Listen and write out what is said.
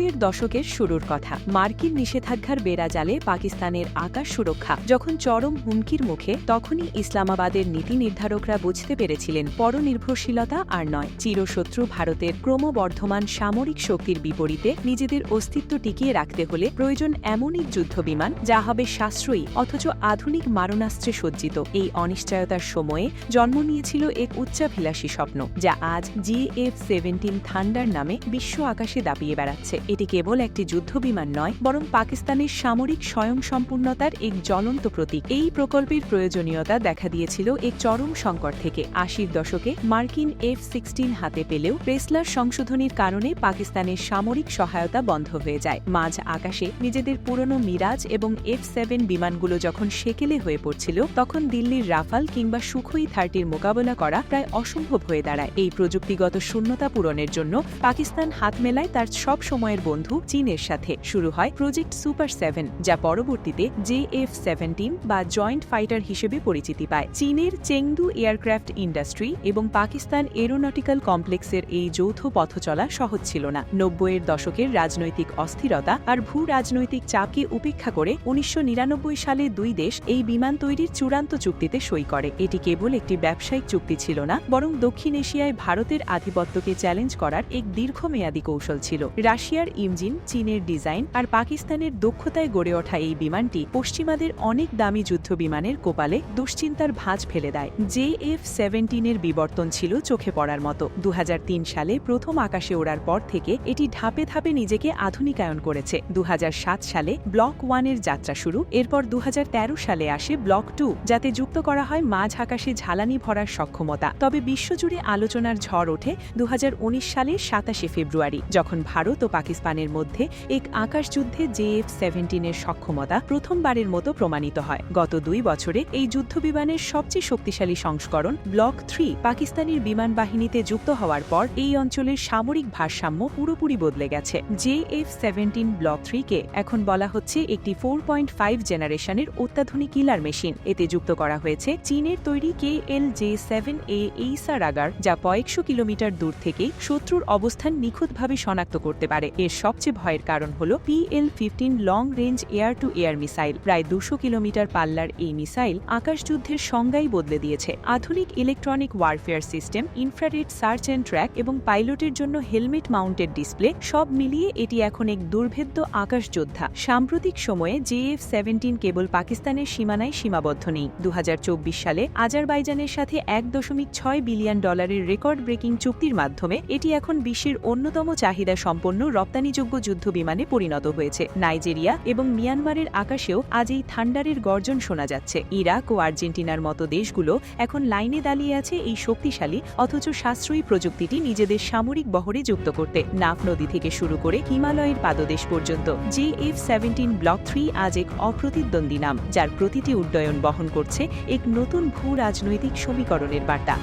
নব্বইয়ের দশকের শুরুর কথা। মার্কিন নিষেধাজ্ঞার বেড়াজালে পাকিস্তানের আকাশ সুরক্ষা। যখন চরম হুমকির মুখে, তখনই ইসলামাবাদের নীতি নির্ধারকরা বুঝতে পেরেছিলেন, পরনির্ভরশীলতা আর নয়। চিরশত্রু ভারতের ক্রমবর্ধমান সামরিক শক্তির বিপরীতে নিজেদের অস্তিত্ব টিকিয়ে রাখতে হলে প্রয়োজন এমনই এক যুদ্ধবিমান, যা হবে সাশ্রয়ী, অথচ আধুনিক মারণাস্ত্রে সজ্জিত। এই অনিশ্চয়তার সময়ে জন্ম নিয়েছিল এক উচ্চাভিলাষী স্বপ্ন, যা আজ জিএফ সেভেন্টিন থান্ডার নামে বিশ্ব আকাশে দাপিয়ে বেড়াচ্ছে। এটি কেবল একটি যুদ্ধবিমান নয়, বরং পাকিস্তানের সামরিক স্বয়ংসম্পূর্ণতার এক জ্বলন্ত প্রতীক। এই প্রকল্পের প্রয়োজনীয়তা দেখা দিয়েছিল এক চরম সংকট থেকে। আশির দশকে মার্কিন এফ সিক্সটিন হাতে পেলেও প্রেসলার সংশোধনীর কারণে পাকিস্তানের সামরিক সহায়তা বন্ধ হয়ে যায়। মাঝ আকাশে নিজেদের পুরনো মিরাজ এবং এফ সেভেন বিমানগুলো যখন সেকেলে হয়ে পড়ছিল, তখন দিল্লির রাফাল কিংবা সুখই থার্টির মোকাবেলা করা প্রায় অসম্ভব হয়ে দাঁড়ায়। এই প্রযুক্তিগত শূন্যতা পূরণের জন্য পাকিস্তান হাত মেলায় তার সব সময়ের বন্ধু চীনের সাথে। শুরু হয় প্রজেক্ট সুপার সেভেন যা পরবর্তীতে জে এফ সেভেন্টিন বা জয়েন্ট ফাইটার হিসেবে পরিচিতি পায়। চীনের চেংদু এয়ারক্রাফট ইন্ডাস্ট্রি এবং পাকিস্তান এরোনটিক্যাল কমপ্লেক্সের এই যৌথ পথ চলা সহজ ছিল না। নব্বইয়ের দশকের রাজনৈতিক অস্থিরতা আর ভূ রাজনৈতিক চাপকে উপেক্ষা করে উনিশশো নিরানব্বই সালে দুই দেশ এই বিমান তৈরির চূড়ান্ত চুক্তিতে সই করে। এটি কেবল একটি ব্যবসায়িক চুক্তি ছিল না, বরং দক্ষিণ এশিয়ায় ভারতের আধিপত্যকে চ্যালেঞ্জ করার এক দীর্ঘমেয়াদী কৌশল ছিল। রাশিয়ার ইঞ্জিন, চীনের ডিজাইন আর পাকিস্তানের দক্ষতায় গড়ে ওঠা এই বিমানটি পশ্চিমাদের অনেক দামি যুদ্ধ বিমানের কোপালে দুশ্চিন্তার ভাঁজ ফেলে দেয়। জে এফ সেভেন্টিনের বিবর্তন ছিল চোখে পড়ার মতো। দু সালে প্রথম আকাশে ওড়ার পর থেকে এটি ধাপে ধাপে নিজেকে আধুনিকায়ন করেছে। দু সালে ব্লক ওয়ানের যাত্রা শুরু, এরপর দু হাজার তেরো সালে আসে ব্লক টু, যাতে যুক্ত করা হয় মাঝ আকাশে ঝালানি ভরার সক্ষমতা। তবে বিশ্বজুড়ে আলোচনার ঝড় ওঠে দু সালের সাতাশে ফেব্রুয়ারি, যখন ভারত ও পাকিস্তানের মধ্যে এক আকাশযুদ্ধে জেএফ সেভেন্টিনের সক্ষমতা প্রথমবারের মতো প্রমাণিত হয়। গত দুই বছরে এই যুদ্ধবিমানের সবচেয়ে শক্তিশালী সংস্করণ ব্লক থ্রি পাকিস্তানের বিমান বাহিনীতে যুক্ত হওয়ার পর এই অঞ্চলের সামরিক ভারসাম্য পুরোপুরি বদলে গেছে। জেএফ সেভেন্টিন ব্লক থ্রিকে এখন বলা হচ্ছে একটি ফোর পয়েন্ট ফাইভ জেনারেশনের অত্যাধুনিক কিলার মেশিন। এতে যুক্ত করা হয়েছে চীনের তৈরি কে এল জে সেভেন এ এইসা রাগার, যা কয়েকশো কিলোমিটার দূর থেকে শত্রুর অবস্থান নিখুঁতভাবে শনাক্ত করতে পারে। এর সবচেয়ে ভয়ের কারণ হল PL fifteen long range air to air missile প্রায় দুশো কিলোমিটার পাল্লার এই মিসাইল আকাশযুদ্ধের সংজ্ঞাই বদলে দিয়েছে। আধুনিক electronic warfare system infrared search and track এবং পাইলটের জন্য হেলমেট মাউন্টেড ডিসপ্লে সব মিলিয়ে এটি এখন এক দুর্ভেদ্য আকাশ যোদ্ধা সাম্প্রতিক সময়ে জেএফ সেভেন্টিন কেবল পাকিস্তানের সীমানায় সীমাবদ্ধ নেই। দু হাজার চব্বিশ সালে আজারবাইজানের সাথে এক দশমিক ছয় বিলিয়ন ডলারের রেকর্ড ব্রেকিং চুক্তির মাধ্যমে এটি এখন বিশ্বের অন্যতম চাহিদা সম্পন্ন রপ্তানিযোগ্য যুদ্ধ বিমানে পরিণত হয়েছে। নাইজেরিয়া এবং মিয়ানমারের আকাশেও আজ এই থান্ডারের গর্জন শোনা যাচ্ছে। ইরাক ও আর্জেন্টিনার মতো দেশগুলো এখন লাইনে দাঁড়িয়ে আছে এই শক্তিশালী অথচ সাশ্রয়ী প্রযুক্তিটি নিজেদের সামরিক বহরে যুক্ত করতে। নাফ নদী থেকে শুরু করে হিমালয়ের পাদদেশ পর্যন্ত J F seventeen block three আজ এক অপ্রতিদ্বন্দ্বী নাম, যার প্রতিটি উড্ডয়ন বহন করছে এক নতুন ভূ রাজনৈতিক সমীকরণের বার্তা।